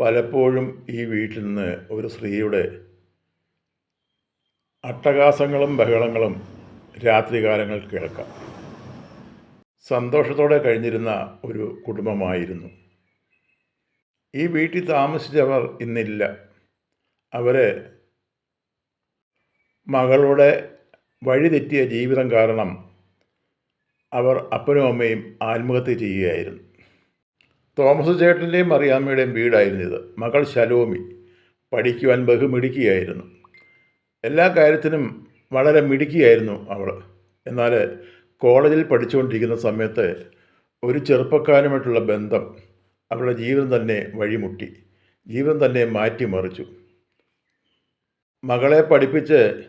പലപ്പോഴും ഈ വീട്ടിൽ നിന്ന് ഒരു സ്ത്രീയുടെ അട്ടഹാസങ്ങളും ബഹളങ്ങളും രാത്രികാലങ്ങൾ കേൾക്കാം. സന്തോഷത്തോടെ കഴിഞ്ഞിരുന്ന ഒരു കുടുംബമായിരുന്നു. ഈ വീട്ടിൽ താമസിച്ചവർ ഇന്നില്ല. അവരെ മകളുടെ വഴിതെറ്റിയ ജീവിതം കാരണം അവർ അപ്പനും അമ്മയും ആത്മഹത്യ ചെയ്യുകയായിരുന്നു. തോമസ് ചേട്ടന്റെയും മറിയാമ്മയുടെയും വീടായിരുന്നു ഇത്. മകൾ ശലോമി പഠിക്കുവാൻ ബഹുമിടുക്കിയായിരുന്നു. എല്ലാ കാര്യത്തിനും വളരെ മിടുക്കിയായിരുന്നു അവൾ. എന്നാൽ കോളേജിൽ പഠിച്ചുകൊണ്ടിരിക്കുന്ന സമയത്ത് ഒരു ചെറുപ്പക്കാരുമായിട്ടുള്ള ബന്ധം അവളുടെ ജീവിതം തന്നെ വഴിമുട്ടി. ജീവിതം തന്നെ മാറ്റിമറിച്ചു. മകളെ പഠിപ്പിച്ച്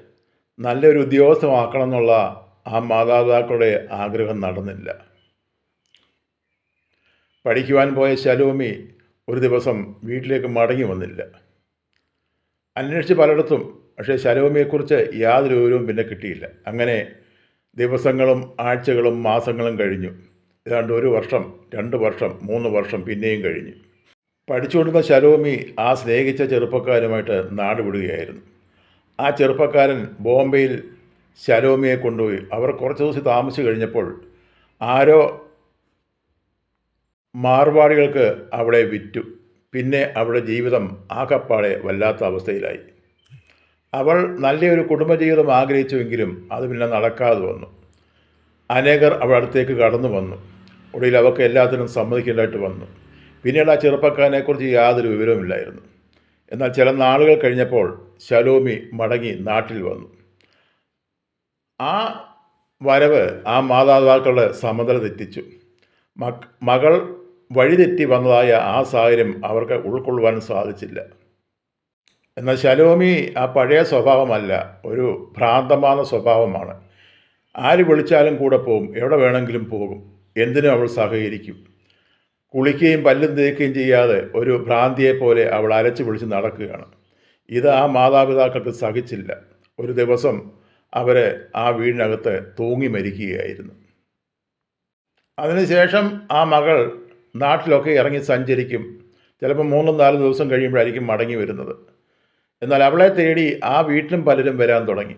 നല്ലൊരു ഉദ്യോഗസ്ഥമാക്കണം എന്നുള്ള ആ മാതാപിതാക്കളുടെ ആഗ്രഹം നടന്നില്ല. പഠിക്കുവാൻ പോയ ശലോമി ഒരു ദിവസം വീട്ടിലേക്ക് മടങ്ങി വന്നില്ല. അന്വേഷിച്ച് പലയിടത്തും പക്ഷേ ശലോമിയെക്കുറിച്ച് യാതൊരു വിവരവും പിന്നെ കിട്ടിയില്ല. അങ്ങനെ ദിവസങ്ങളും ആഴ്ചകളും മാസങ്ങളും കഴിഞ്ഞു. ഏതാണ്ട് ഒരു വർഷം രണ്ട് വർഷം മൂന്ന് വർഷം പിന്നെയും കഴിഞ്ഞു. പഠിച്ചുകൊണ്ടിരുന്ന ശലോമി ആ സ്നേഹിച്ച ചെറുപ്പക്കാരുമായിട്ട് നാട് വിടുകയായിരുന്നു. ആ ചെറുപ്പക്കാരൻ ബോംബെയിൽ ശലോമിയെ കൊണ്ടുപോയി. അവർ കുറച്ച് ദിവസം താമസിച്ച് കഴിഞ്ഞപ്പോൾ ആരോ മാർവാടികൾക്ക് അവളെ വിറ്റു. പിന്നെ അവളുടെ ജീവിതം ആകപ്പാടെ വല്ലാത്ത അവസ്ഥയിലായി. അവൾ നല്ലൊരു കുടുംബജീവിതം ആഗ്രഹിച്ചുവെങ്കിലും അത് പിന്നെ നടക്കാതെ വന്നു. അനേകർ അവളുടെ അടുത്തേക്ക് കടന്നു വന്നു. ഒടുവിൽ അവൾക്ക് എല്ലാത്തിനും സമ്മതിക്കേണ്ടതായിട്ട് വന്നു. പിന്നീട് ആ ചെറുപ്പക്കാരനെക്കുറിച്ച് യാതൊരു വിവരവുമില്ലായിരുന്നു. എന്നാൽ ചില നാളുകൾ കഴിഞ്ഞപ്പോൾ ശലോമി മടങ്ങി നാട്ടിൽ വന്നു. ആ വരവ് ആ മാതാപിതാക്കളുടെ സമതല തെറ്റിച്ചു. മക് മകൾ വഴിതെറ്റി വന്നതായ ആ സാഹചര്യം അവർക്ക് ഉൾക്കൊള്ളുവാൻ സാധിച്ചില്ല. എന്നാൽ ശലോമി ആ പഴയ സ്വഭാവമല്ല ഒരു ഭ്രാന്തമാന സ്വഭാവമാണ്. ആര് വിളിച്ചാലും കൂടെ പോകും എവിടെ വേണമെങ്കിലും പോകും എന്തിനും അവൾ സഹകരിക്കും. കുളിക്കുകയും പല്ലും തേക്കുകയും ചെയ്യാതെ ഒരു ഭ്രാന്തിയെ പോലെ അവൾ അരച്ചു പിടിച്ച് നടക്കുകയാണ്. ഇത് ആ മാതാപിതാക്കൾക്ക് സഹിച്ചില്ല. ഒരു ദിവസം അവർ ആ വീടിനകത്ത് തൂങ്ങി മരിക്കുകയായിരുന്നു. അതിനുശേഷം ആ മകൾ നാട്ടിലൊക്കെ ഇറങ്ങി സഞ്ചരിക്കും. ചിലപ്പോൾ മൂന്നും നാലും ദിവസം കഴിയുമ്പോഴായിരിക്കും മടങ്ങി വരുന്നത്. എന്നാൽ അവളെ തേടി ആ വീട്ടിലും പലരും വരാൻ തുടങ്ങി.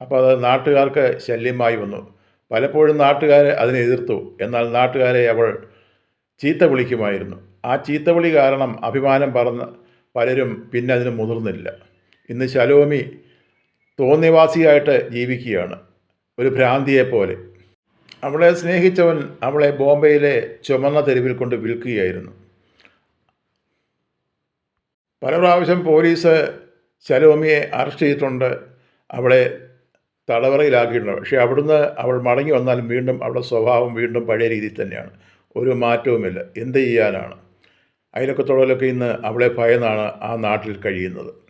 അപ്പോൾ അത് നാട്ടുകാർക്ക് ശല്യമായി വന്നു. പലപ്പോഴും നാട്ടുകാരെ അതിനെ എതിർത്തു. എന്നാൽ നാട്ടുകാരെ അവൾ ചീത്ത വിളിക്കുമായിരുന്നു. ആ ചീത്ത വിളി കാരണം അഭിമാനം പറന്ന് പലരും പിന്നെ അതിന് മുതിർന്നില്ല. ഇന്ന് ശലോമി തോന്നിവാസിയായിട്ട് ജീവിക്കുകയാണ്. ഒരു ഭ്രാന്തിയെ പോലെ അവളെ സ്നേഹിച്ചവൻ അവളെ ബോംബെയിലെ ചുമന്ന തെരുവിൽ കൊണ്ട് വിൽക്കുകയായിരുന്നു. പല പ്രാവശ്യം പോലീസ് ശലോമിയെ അറസ്റ്റ് ചെയ്തിട്ടുണ്ട്. അവളെ തടവറയിലാക്കിയിട്ടുണ്ട്. പക്ഷേ അവിടുന്ന് അവൾ മടങ്ങി വന്നാലും വീണ്ടും അവളുടെ സ്വഭാവം വീണ്ടും പഴയ രീതിയിൽ തന്നെയാണ്. ഒരു മാറ്റവുമില്ല. എന്ത് ചെയ്യാനാണ്? അയലക്കത്തോടൊക്കെ ഇന്ന് അവളെ ഭയന്നാണ് ആ നാട്ടിൽ കഴിയുന്നത്.